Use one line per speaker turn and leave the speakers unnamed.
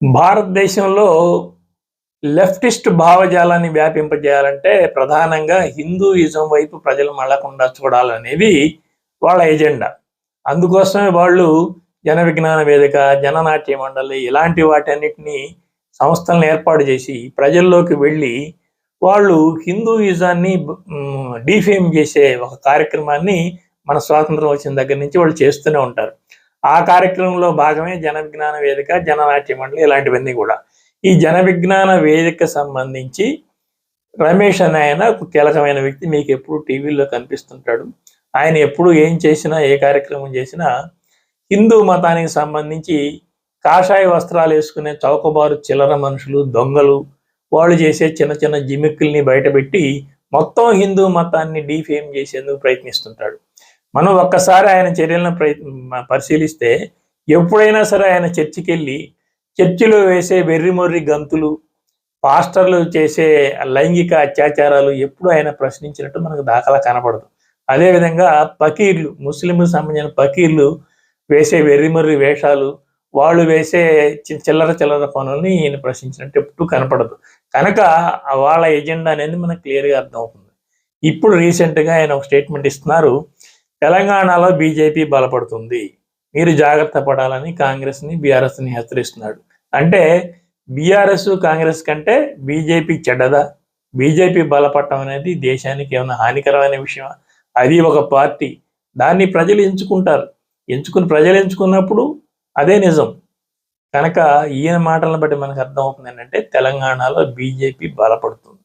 భారతదేశంలో లెఫ్టిస్ట్ భావజాలాన్ని వ్యాపింపజేయాలంటే ప్రధానంగా హిందూయిజం వైపు ప్రజలు మళ్ళకుండా చూడాలనేది వాళ్ళ ఎజెండా. అందుకోసమే వాళ్ళు జన విజ్ఞాన వేదిక జననాట్య మండలి ఇలాంటి వాటన్నిటిని సంస్థలను ఏర్పాటు చేసి ప్రజల్లోకి వెళ్ళి వాళ్ళు హిందూయిజాన్ని డిఫేమ్ చేసే ఒక కార్యక్రమాన్ని మన స్వాతంత్రం వచ్చిన దగ్గర నుంచి వాళ్ళు చేస్తూనే ఉంటారు. ఆ కార్యక్రమంలో భాగమే జన విజ్ఞాన వేదిక జననాట్య మండలి ఇలాంటివన్నీ కూడా. ఈ జన విజ్ఞాన వేదిక సంబంధించి రమేష్ అనే ఆయన ఒక కీలకమైన వ్యక్తి. మీకు ఎప్పుడు టీవీలో కనిపిస్తుంటాడు. ఆయన ఎప్పుడు ఏం చేసినా ఏ కార్యక్రమం చేసినా హిందూ మతానికి సంబంధించి కాషాయ వస్త్రాలు వేసుకునే చౌకబారు చిల్లర మనుషులు దొంగలు వాళ్ళు చేసే చిన్న చిన్న జిమిక్కుల్ని బయటపెట్టి మొత్తం హిందూ మతాన్ని డీఫేమ్ చేసేందుకు ప్రయత్నిస్తుంటాడు. మనం ఒక్కసారి ఆయన చర్యలను పరిశీలిస్తే ఎప్పుడైనా సరే ఆయన చర్చికి వెళ్ళి చర్చిలో వేసే వెర్రిమొర్రి గంతులు పాస్టర్లు చేసే లైంగిక అత్యాచారాలు ఎప్పుడు ఆయన ప్రశ్నించినట్టు మనకు దాఖలా కనపడదు. అదేవిధంగా పకీర్లు ముస్లింలకు సంబంధించిన పకీర్లు వేసే వెర్రిమొర్రి వేషాలు వాళ్ళు వేసే చిల్లర చిల్లర పనుల్ని ఈయన ప్రశ్నించినట్టు ఎప్పుడు కనపడదు. కనుక వాళ్ళ ఎజెండా అనేది మనకు క్లియర్గా అర్థమవుతుంది. ఇప్పుడు రీసెంట్గా ఆయన ఒక స్టేట్మెంట్ ఇస్తున్నారు. తెలంగాణలో బీజేపీ బలపడుతుంది. మీరు జాగ్రత్త పడాలని కాంగ్రెస్ని బీఆర్ఎస్ని హెచ్చరిస్తున్నాడు. అంటే బీఆర్ఎస్ కాంగ్రెస్ కంటే బీజేపీ చెడ్డదా? బీజేపీ బలపడటం అనేది దేశానికి ఏమైనా హానికరమైన విషయమా? అది ఒక పార్టీ. దాన్ని ప్రజలు ఎంచుకుంటారు. ఎంచుకుని ప్రజలు ఎంచుకున్నప్పుడు అదే నిజం. కనుక ఈయన మాటలను బట్టి మనకు అర్థమవుతుంది ఏంటంటే తెలంగాణలో బీజేపీ బలపడుతుంది.